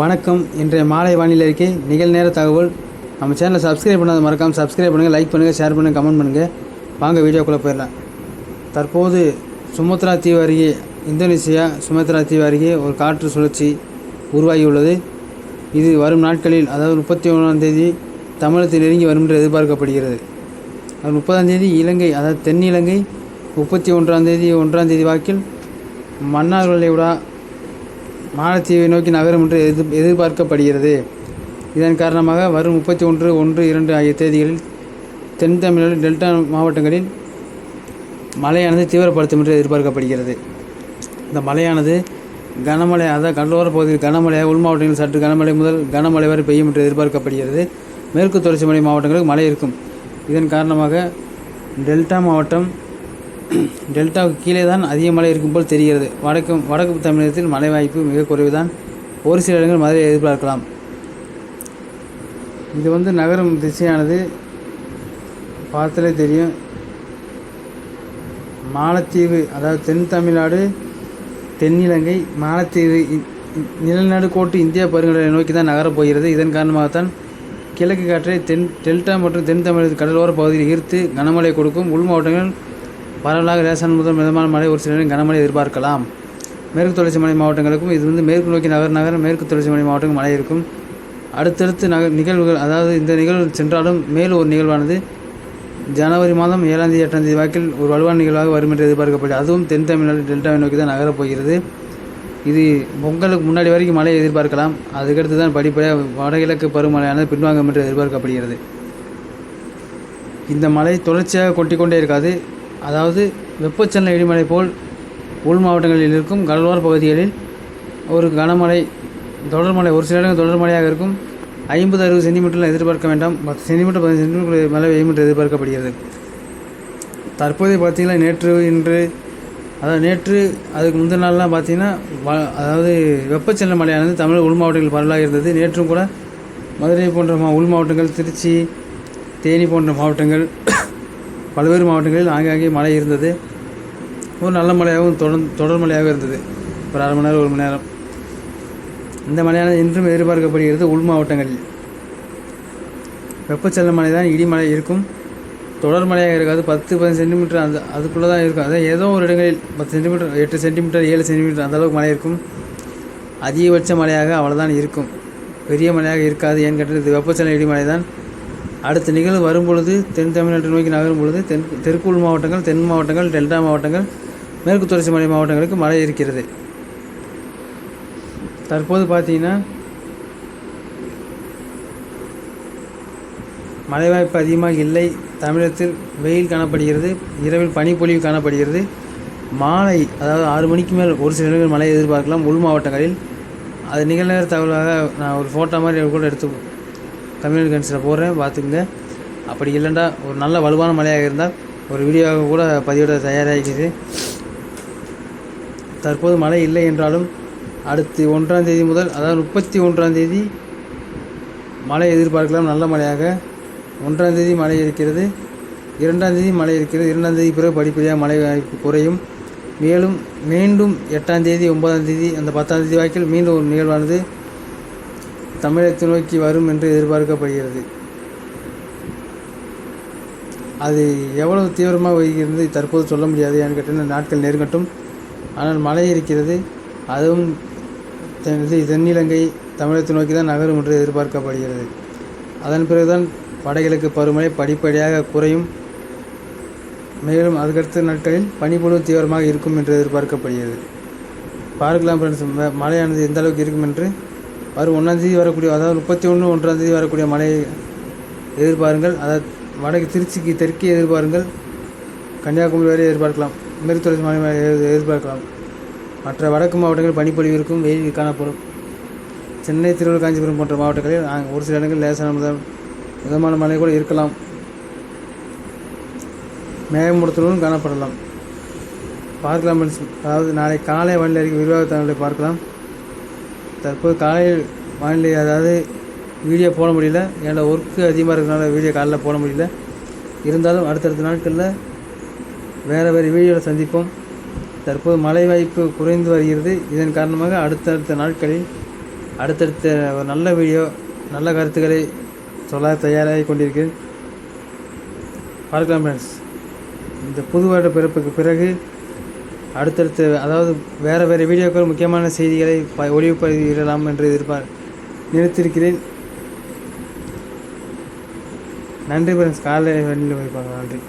வணக்கம். இன்றைய மாலை வானிலை அறிக்கை நிகழ்நேர தகவல். நம்ம சேனலை சப்ஸ்கிரைப் பண்ணாத மறக்காமல் சப்ஸ்கிரைப் பண்ணுங்கள் லைக் பண்ணுங்கள் ஷேர் பண்ணுங்கள் கமெண்ட் பண்ணுங்கள் வாங்க வீடியோக்குள்ளே போயிடலாம். தற்போது சுமத்ரா தீவு அருகே இந்தோனேசியா சுமத்ரா தீவு அருகே ஒரு காற்று சுழற்சி உருவாகியுள்ளது. இது வரும் நாட்களில் அதாவது முப்பத்தி ஒன்றாம் தேதி தமிழகத்தை நெருங்கி வரும் என்று எதிர்பார்க்கப்படுகிறது. அது முப்பதாம் தேதி இலங்கை அதாவது தென் இலங்கை முப்பத்தி ஒன்றாம் தேதி ஒன்றாம் தேதி வாக்கில் மன்னார் மாலத்தீவை நோக்கி நகரும் என்று எதிர் எதிர்பார்க்கப்படுகிறது. இதன் காரணமாக வரும் முப்பத்தி ஒன்று ஒன்று இரண்டு ஆகிய தேதிகளில் தென் தமிழ் டெல்டா மாவட்டங்களில் மழையானது தீவிரப்படுத்தும் என்று எதிர்பார்க்கப்படுகிறது. இந்த மழையானது கனமழை அதாவது கடலோர பகுதியில் கனமழையாக உள் மாவட்டங்களில் சற்று கனமழை முதல் கனமழை வரை பெய்யும் என்று எதிர்பார்க்கப்படுகிறது. மேற்கு தொடர்ச்சி மலை மாவட்டங்களுக்கு மழை இருக்கும். இதன் காரணமாக டெல்டா மாவட்டம் டெல்டாவுக்கு கீழே தான் அதிக மழை இருக்கும் போல் தெரிகிறது. வடக்கு வடக்கு தமிழகத்தில் மழை வாய்ப்பு மிக குறைவுதான். ஒரு சில இடங்கள் மழையை எதிர்பார்க்கலாம். இது வந்து நகரும் திசையானது. பார்த்தாலே தெரியும். மாலத்தீவு அதாவது தென் தமிழ்நாடு தென்னிலங்கை மாலத்தீவு இ- நிலநடு கோட்டு இந்தியா பெருங்கடலை நோக்கி தான் நகரப் போகிறது. இதன் காரணமாகத்தான் கிழக்கு காற்றை தென் டெல்டா மற்றும் தென் தமிழக கடலோர பகுதியில் ஈர்த்து கனமழை கொடுக்கும். உள் மாவட்டங்கள் பரவலாக லேசான முதல் மிதமான மழை ஒரு சில நேரம் கனமழை எதிர்பார்க்கலாம். மேற்கு தொடர்ச்சி மலை மாவட்டங்களுக்கும் இது வந்து மேற்கு நோக்கி நகர் நகர மேற்கு தொடர்ச்சி மலை மாவட்டங்கள் மழை இருக்கும். அடுத்தடுத்து நக நிகழ்வுகள் அதாவது இந்த நிகழ்வு சென்றாலும் மேலும் ஒரு நிகழ்வானது. ஜனவரி மாதம் ஏழாம் தேதி எட்டாம் தேதி வாக்கில் ஒரு வலுவான நிகழ்வாக வரும் என்று எதிர்பார்க்கப்படுது அதுவும் தென் தமிழ்நாடு டெல்டாவை நோக்கி தான் நகரப் போகிறது. இது பொங்கலுக்கு முன்னாடி வரைக்கும் மழையை எதிர்பார்க்கலாம். அதுக்கடுத்து தான் படிப்படியாக வடகிழக்கு பருவமழையானது பின்வாங்கும் என்று எதிர்பார்க்கப்படுகிறது. இந்த மழை தொடர்ச்சியாக கொட்டிக்கொண்டே இருக்காது. அதாவது வெப்பச்சலன இடிமலை போல் உள் மாவட்டங்களில் இருக்கும் கடலோர பகுதிகளில் ஒரு கனமழை தொடர்மழை ஒரு சில இடங்கள் தொடர்மழையாக இருக்கும். ஐம்பது அறுபது சென்டிமீட்டரில் எதிர்பார்க்க வேண்டாம். பத்து சென்டிமீட்டர் பதினஞ்சு சென்டிமீட்டர் மழை பெய்யும் என்று எதிர்பார்க்கப்படுகிறது. தற்போதைய பார்த்தீங்கன்னா நேற்று இன்று அதாவது நேற்று அதுக்கு முந்தின நாள்லாம் பார்த்தீங்கன்னா வ அதாவது வெப்பச்சலன மழையானது தமிழக உள் மாவட்டங்கள் பரவலாக இருந்தது. நேற்றும் கூட மதுரை போன்ற மா உள் மாவட்டங்கள் திருச்சி தேனி போன்ற மாவட்டங்கள் பல்வேறு மாவட்டங்களில் ஆங்காங்கே மழை இருந்தது. ஒரு நல்ல மழையாகவும் தொடர் தொடர் மழையாக இருந்தது. ஒரு அரை மணி நேரம் ஒரு மணி நேரம். இந்த மழையானது இன்றும் எதிர்பார்க்கப்படுகிறது உள் மாவட்டங்களில். வெப்பச்சலன மழை தான் இடிமழை இருக்கும். தொடர் மழையாக இருக்காது. பத்து பதினஞ்சு சென்டிமீட்டர் அந்த அதுக்குள்ளே தான் இருக்கும். அதான் ஏதோ ஒரு இடங்களில் பத்து சென்டிமீட்டர் எட்டு சென்டிமீட்டர் ஏழு சென்டிமீட்டர் அந்தளவுக்கு மழை இருக்கும். அதிகபட்ச மழையாக அவ்வளோதான் இருக்கும். பெரிய மழையாக இருக்காது. ஏன்னு கேட்டால் இது வெப்பச்சலன இடிமழை தான் அடுத்த நிகழ்வு வரும்பொழுது தென் தமிழ்நாட்டை நோக்கி நகரும் பொழுது தென் தெற்குள் மாவட்டங்கள் தென் மாவட்டங்கள் டெல்டா மாவட்டங்கள் மேற்கு தொடர்ச்சி மலை மாவட்டங்களுக்கு மழை இருக்கிறது. தற்போது பார்த்தீங்கன்னா மழை வாய்ப்பு அதிகமாக இல்லை. தமிழகத்தில் வெயில் காணப்படுகிறது. இரவில் பனிப்பொழிவு காணப்படுகிறது. மாலை அதாவது ஆறு மணிக்கு மேல் ஒரு சில இடங்களில் மழை எதிர்பார்க்கலாம். உள் மாவட்டங்களில். அது நிகழ்நேர தகவலாக நான் ஒரு ஃபோட்டோ மாதிரி கூட எடுத்து தமிழ் கன்ஸில் போடுறேன் பார்த்துக்குங்க. அப்படி இல்லைண்டா ஒரு நல்ல வலுவான மழையாக இருந்தால் ஒரு வீடியோவாக கூட பதிவிட தயாராகிக்குது தற்போது மழை இல்லை என்றாலும் அடுத்து ஒன்றாம் தேதி முதல் அதாவது முப்பத்தி ஒன்றாம் தேதி மழை எதிர்பார்க்கலாம் நல்ல மழையாக. ஒன்றாம் தேதி மழை இருக்கிறது இரண்டாம் தேதி மழை இருக்கிறது இரண்டாம் தேதி பிறகு படிப்படியாக மழை வாய்ப்பு குறையும். மேலும் மீண்டும் எட்டாம் தேதி ஒன்பதாம் தேதி அந்த பத்தாம் தேதி வாக்கில் மீண்டும் ஒரு நிகழ்வானது. தமிழகத்தை நோக்கி வரும் என்று எதிர்பார்க்கப்படுகிறது. அது எவ்வளவு தீவிரமாக வருகிறது தற்போது சொல்ல முடியாது. ஏன்னு கேட்டால் நாட்கள் நெருங்கட்டும். ஆனால் மழை இருக்கிறது. அதுவும் தென் இது தென்னிலங்கை தமிழகத்தை நோக்கி தான் நகரும் என்று எதிர்பார்க்கப்படுகிறது. அதன் பிறகுதான் வடகிழக்கு பருவமழை படிப்படியாக குறையும். மேலும் அதுக்கடுத்த நாட்களில் பனிப்பொழிவு தீவிரமாக இருக்கும் என்று எதிர்பார்க்கப்படுகிறது. பார்க்கலாம் ஃப்ரெண்ட்ஸ் மழையானது எந்த அளவுக்கு இருக்கும் என்று வரும். ஒன்றாம் தேதி வரக்கூடிய அதாவது முப்பத்தி ஒன்று ஒன்றாம் தேதி வரக்கூடிய மழையை எதிர்பாருங்கள். அதாவது வடக்கு திருச்சிக்கு தெற்கே எதிர்பாருங்கள். கன்னியாகுமரி வரை எதிர்பார்க்கலாம். மேற்கு மாநில மலை எதிர்பார்க்கலாம். மற்ற வடக்கு மாவட்டங்கள் பனிப்பொழிவு இருக்கும் வெயில் காணப்படும். சென்னை திருவள்ளூர் காஞ்சிபுரம் போன்ற மாவட்டங்களில் நாங்கள் ஒரு சில இடங்கள் லேசான முதல் மிதமான மழை கூட இருக்கலாம். மேகமூட்டத்துடன் காணப்படலாம். பார்க்கலாம் அதாவது நாளை காலை வானிலை அறிக்கை விரிவாக தகவலை பார்க்கலாம். தற்போது காலையில் வானிலை அதாவது வீடியோ போட முடியல. என்னோடய ஒர்க்கு அதிகமாக இருக்கிறனால வீடியோ காலைல போட முடியல. இருந்தாலும் அடுத்தடுத்த நாட்களில் வேறு வேறு வீடியோவில் சந்திப்போம். தற்போது மழை வாய்ப்பு குறைந்து வருகிறது. இதன் காரணமாக அடுத்தடுத்த நாட்களில் அடுத்தடுத்த ஒரு நல்ல வீடியோ நல்ல கருத்துக்களை சொல்ல தயாராகி கொண்டிருக்கிறேன். பார்க்கலாம் ஃப்ரெண்ட்ஸ் இந்த புது வருட பிறப்புக்கு பிறகு அடுத்தடுத்து அதாவது வேறு வேறு வீடியோக்கள் முக்கியமான செய்திகளை ப ஒளிவுபதிவிடலாம் என்று எதிர்பார் நினைத்திருக்கிறேன். நன்றி பிரன்ஸ் காலையில் வெளியில் வைப்பாங்க. நன்றி.